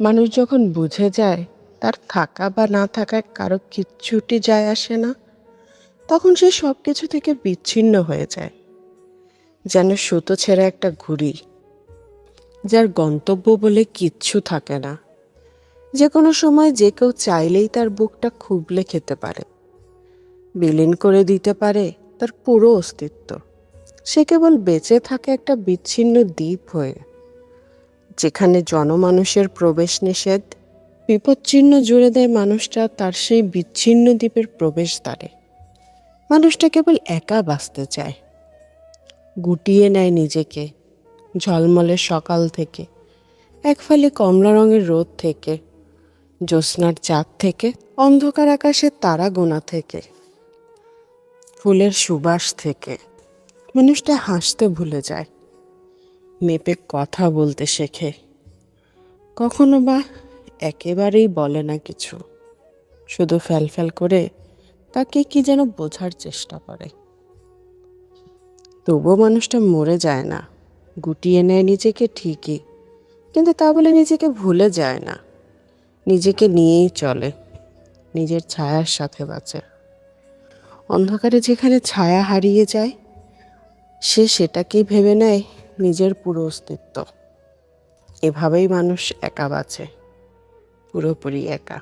মানুষ যখন বুঝে যায়, তার থাকা বা না থাকায় কারও কিচ্ছুটি যায় আসে না, তখন সে সব কিছু থেকে বিচ্ছিন্ন হয়ে যায়। যেন সুতো ছেঁড়া একটা ঘুড়ি, যার গন্তব্য বলে কিচ্ছু থাকে না। যে কোনো সময় যে কেউ চাইলেই তার বুকটা খুবলে খেতে পারে। বিলীন করে দিতে পারে তার পুরো অস্তিত্ব। সে কেবল বেঁচে থাকে একটা বিচ্ছিন্ন দ্বীপ হয়ে। যেখানে জনমানুষের প্রবেশ নিষেধ বিপচ্ছিন্ন জুড়ে দেয় মানুষটা, তার সেই বিচ্ছিন্ন দ্বীপের প্রবেশদ্বারে। মানুষটা কেবল একা বাঁচতে চায়। গুটিয়ে নেয় নিজেকে, ঝলমলে সকাল থেকে এক ফালি কমলা রঙের রোদ থেকে, জ্যোৎস্নার চাঁদ থেকে, অন্ধকার আকাশের তারা গোনা থেকে, ফুলের সুবাস থেকে। মানুষটা হাসতে ভুলে যায়। মেপে কথা বলতে শেখে। কখনো বা একেবারেই বলে না কিছু। শুধু ফ্যালফ্যাল করে তাকে কি যেন বোঝার চেষ্টা করে। তবুও মানুষটা মরে যায় না। গুটিয়ে নেয় নিজেকে ঠিকই, কিন্তু তা বলে নিজেকে ভুলে যায় না। নিজেকে নিয়েই চলে, নিজের ছায়ার সাথে বাঁচে। অন্ধকারে যেখানে ছায়া হারিয়ে যায়, সে সেটাকেই ভেবে নেয় নিজের পুরো অস্তিত্ব। এভাবেই মানুষ একা বাঁচে। পুরোপুরি একা।